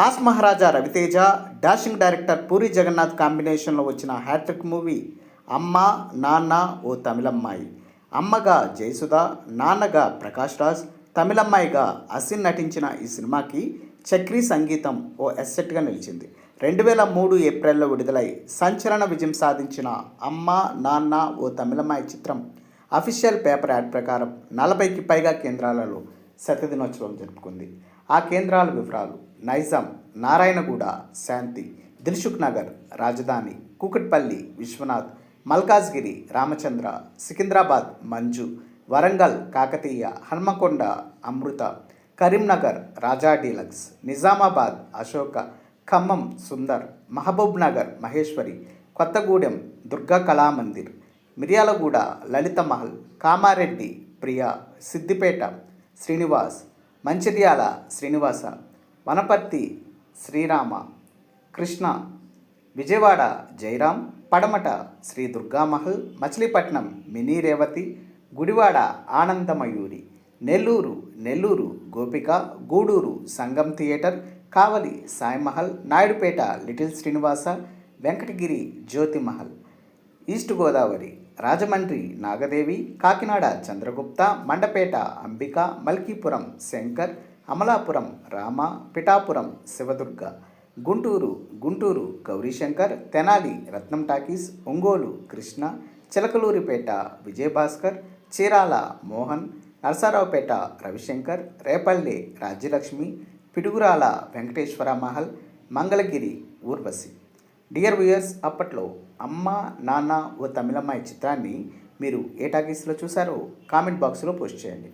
Mass Maharaja Ravi Teja dashing director Puri Jagannath కాంబినేషన్లో వచ్చిన hat trick movie అమ్మ నాన్న ఓ తమిళమ్మాయి. అమ్మగా జయసుధ నాన్నగా ప్రకాష్ రాజ్ తమిళమ్మాయిగా అసిన్ నటించిన ఈ సినిమాకి చక్రీ సంగీతం ఓ ఎస్సెట్గా నిలిచింది. రెండు వేల మూడు ఏప్రిల్లో విడుదలై సంచలన విజయం సాధించిన అమ్మ నాన్న ఓ తమిళమ్మాయి చిత్రం అఫీషియల్ పేపర్ యాడ్ ప్రకారం నలభైకి పైగా కేంద్రాలలో శతదినోత్సవం జరుపుకుంది. ఆ కేంద్రాల వివరాలు Nizam Narayanguda Shanti Dilsukhnagar Rajdhani Kukatpally Vishwanath Malkajgiri Ramachandra Secunderabad Manju Warangal Kakatiya Hanamkonda Amrutha Karimnagar Raja deluxe Nizamabad Ashoka Khammam Sundar Mahabubnagar Maheshwari Kothagudem Durga Kalamandir Miryalaguda Lalitha Mahal Kamareddy Priya Siddipet Srinivas Mancherial Srinivasa Wanaparthy Srirama Krishna Vijayawada Jayaram Padamata Sri Durgamahal Machilipatnam mini Revathi Gudivada Anandamayuri Nellore Nellore Gopika Gudur Sangam theatre Kavali Saimahal Naidupeta little Srinivasa Venkatagiri Jyothimahal east Godavari Rajahmundry Nagadevi Kakinada Chandragupta Mandapeta Ambika Malkipuram Shankar Amalapuram Rama Pithapuram Shivadurga Guntur Guntur Gowrishankar Tenali Ratnam talkies Ongole Krishna Chilakaluripet Vijayabhaskar Chirala Mohan Narasaraopet Ravishankar Repalle Rajyalakshmi Piduguralla Venkateswara Mahal Mangalagiri Urvashi. Dear viewers అప్పట్లో అమ్మ నాన్న ఓ తమిళమ్మాయి చిత్రాన్ని మీరు ఏ టాకీస్లో చూసారో comment బాక్స్లో post చేయండి.